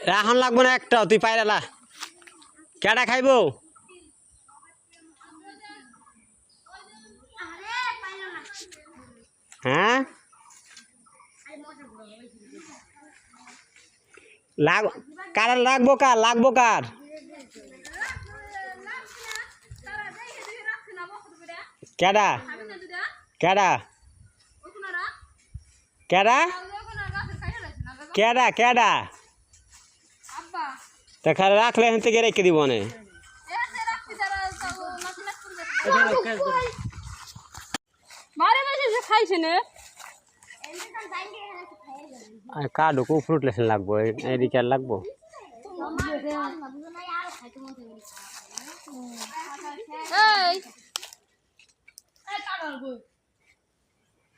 এখন লাগবো না একটা, তুই পাইরালা কেডা খাইবো? হ্যাঁ? লাগ, কার, লাগবো কার লাগবো কার? কেডা? কেডা? কেডা? কেডা কেডা? তা খালি রাখলে এখান থেকে রেখে দিব না খুব ফ্রুট লেসন লাগবো এদিকে আর লাগবো?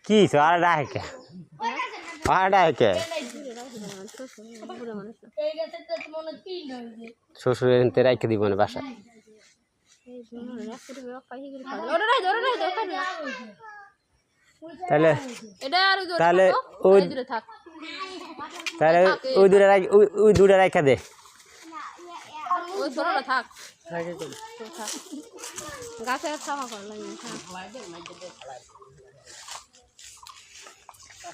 কি আর ডাহে কে? আর ডাহে কে? শ্বশুর থেকে রেখে দিব না বাসা। তাহলে তাহলে ওই তাহলে ওই দূরে ওই দূরে রেখে দে। থাক। গাছে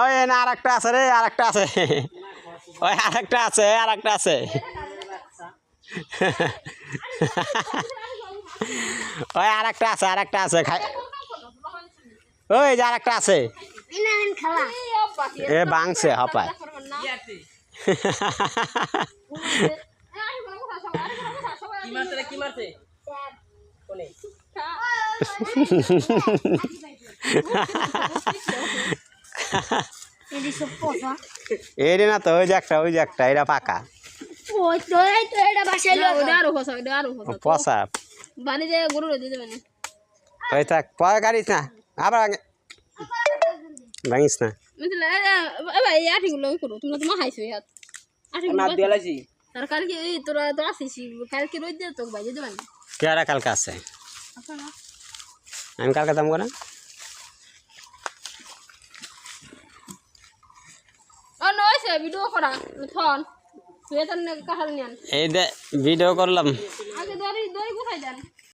ওই না আর একটা আছে রে আর একটা আছে। ওই আর একটা আছে আর একটা আছে। ওই আর একটা আছে আর একটা আছে, খাই ওই যে আর একটা আছে। এ বাংছে হপায়। এরে না তো ওই যে একটা ওই যে একটা এটা পাকা। এটা পচা ওই থাক পরে গাড়িস না আবার ভাঙিস না। বুঝলে এবার এই আঠিগুলো করো তোমরা তোমার হাইছো ইয়াত আঠিগুলো না দিয়ালাইছি তার কালকে এই তোরা তো আসিস কালকে রোজ দিয়ে তোকে বাইরে দেবেন কেডা কালকে আছে আমি কালকে দাম করে ও নয়ছে ভিডিও করা। থন এই ভিডিও করলাম। আগে দড়ি দড়ি কোথায় যান